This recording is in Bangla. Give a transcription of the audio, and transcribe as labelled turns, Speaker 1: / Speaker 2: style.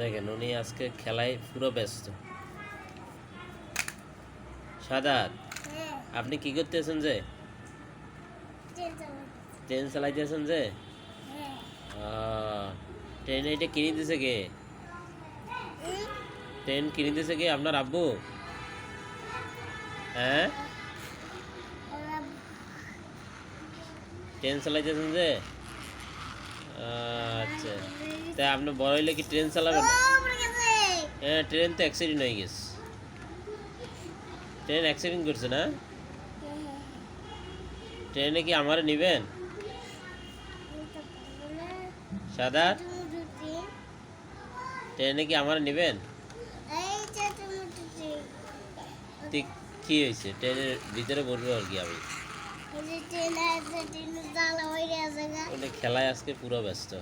Speaker 1: দেখেন উনি আজকে খেলায় পুরো ব্যস্ত। সাদাত
Speaker 2: হ্যাঁ।
Speaker 1: আপনি কি করতেছেন যে?
Speaker 2: ট্রেন
Speaker 1: চালাইতেছেন যে?
Speaker 2: হ্যাঁ।
Speaker 1: ট্রেন এটা কিনে দিছে কে? ট্রেন কিনে দিছে কে? আপনার আব্বু? হ্যাঁ? ট্রেন চালাইতেছেন যে? আচ্ছা। তাই আপনি বড় হইলে কি ট্রেন চালাবেন। হ্যাঁ ট্রেন তো অ্যাক্সিডেন্ট হয়ে গেছে। ট্রেন অ্যাক্সিডেন্ট করছে না? ট্রেনে কি আমার নিবেন?
Speaker 2: আমি তো পারব না।
Speaker 1: সাদা
Speaker 2: ট্রেনে
Speaker 1: কি আমার নিবেন কি হয়েছে? ট্রেনের ভিতরে বলব আর কি আমি। খেলায় আজকে পুরো ব্যস্ত।